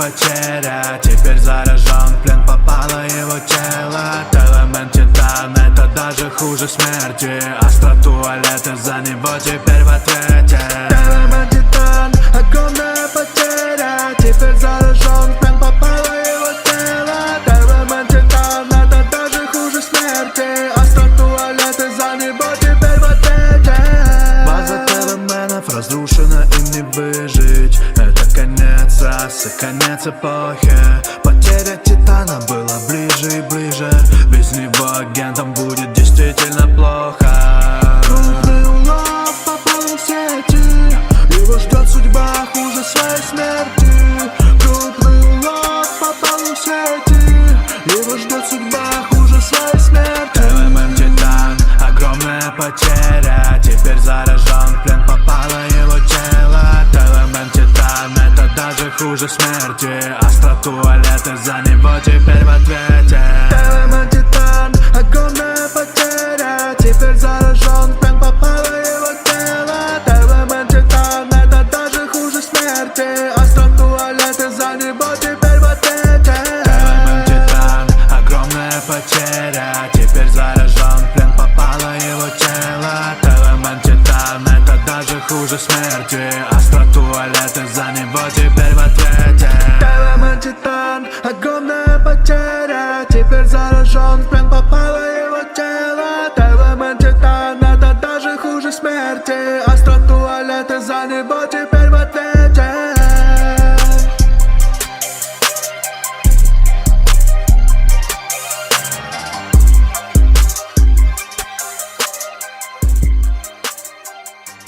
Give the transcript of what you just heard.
Потеря. Теперь заражен в плен Попало его тело. Элемент титан Это даже хуже смерти. Астра туалета За него теперь в ответе. Элемент титан Огромная потеря. Теперь заражен в плен Попало его тело. Элемент титан Это даже хуже смерти. Астра туалета За него теперь в ответе. База телеменов разрушена, им не выжить расы, конец эпохи Потеря Титана была ближе и ближе. Без него агентам будет действительно плохо. Крупный улов попал в сети Его ждет судьба хуже своей смерти. Крупный улов попал в сети Его ждет судьба хуже своей смерти. ЛММ Титан, огромная потеря. Теперь заражен в плен, попало хуже смерти Астра туалеты, за него теперь в ответе. ТЛМН Титан, огромная потеря. Теперь заражен плен, попало его тело ТЛМН Титан, это даже хуже смерти Астра туалеты, за него теперь в ответе. ТЛМН Титан, огромная потеря. Теперь заражен плен, попало его тело Телемент Титан, это даже хуже смерти Астра туалеты, за него теперь в потеря Теперь заражен в плен, попало его тело Телемент Титан, это даже хуже смерти. Астра туалеты, за него теперь